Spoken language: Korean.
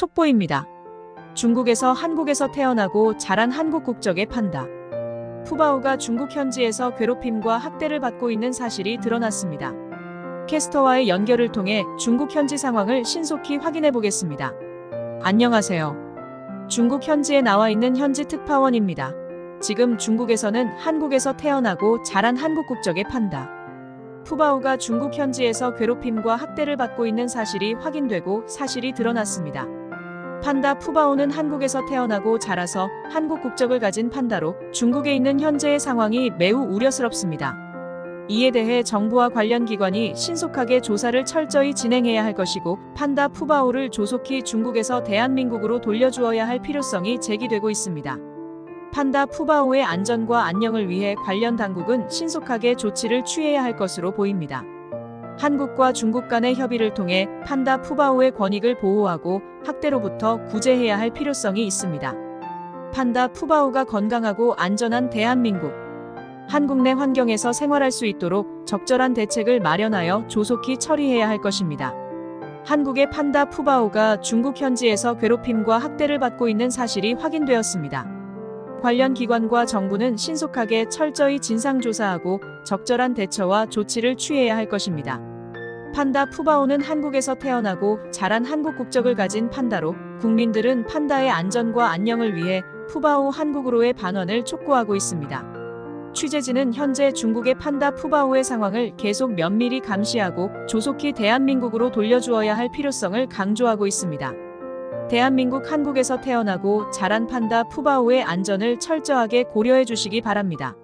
속보입니다. 중국에서 한국에서 태어나고 자란 한국 국적의 판다. 푸바오가 중국 현지에서 괴롭힘과 학대를 받고 있는 사실이 드러났습니다. 캐스터와의 연결을 통해 중국 현지 상황을 신속히 확인해 보겠습니다. 안녕하세요. 중국 현지에 나와 있는 현지 특파원입니다. 지금 중국에서는 한국에서 태어나고 자란 한국 국적의 판다. 푸바오가 중국 현지에서 괴롭힘과 학대를 받고 있는 사실이 확인되고 사실이 드러났습니다. 판다 푸바오는 한국에서 태어나고 자라서 한국 국적을 가진 판다로 중국에 있는 현재의 상황이 매우 우려스럽습니다. 이에 대해 정부와 관련 기관이 신속하게 조사를 철저히 진행해야 할 것이고 판다 푸바오를 조속히 중국에서 대한민국으로 돌려주어야 할 필요성이 제기되고 있습니다. 판다 푸바오의 안전과 안녕을 위해 관련 당국은 신속하게 조치를 취해야 할 것으로 보입니다. 한국과 중국 간의 협의를 통해 판다 푸바오의 권익을 보호하고 학대로부터 구제해야 할 필요성이 있습니다. 판다 푸바오가 건강하고 안전한 대한민국. 한국 내 환경에서 생활할 수 있도록 적절한 대책을 마련하여 조속히 처리해야 할 것입니다. 한국의 판다 푸바오가 중국 현지에서 괴롭힘과 학대를 받고 있는 사실이 확인되었습니다. 관련 기관과 정부는 신속하게 철저히 진상조사하고 적절한 대처와 조치를 취해야 할 것입니다. 판다 푸바오는 한국에서 태어나고 자란 한국 국적을 가진 판다로 국민들은 판다의 안전과 안녕을 위해 푸바오 한국으로의 반환을 촉구하고 있습니다. 취재진은 현재 중국의 판다 푸바오의 상황을 계속 면밀히 감시하고 조속히 대한민국으로 돌려주어야 할 필요성을 강조하고 있습니다. 대한민국 한국에서 태어나고 자란 판다 푸바오의 안전을 철저하게 고려해 주시기 바랍니다.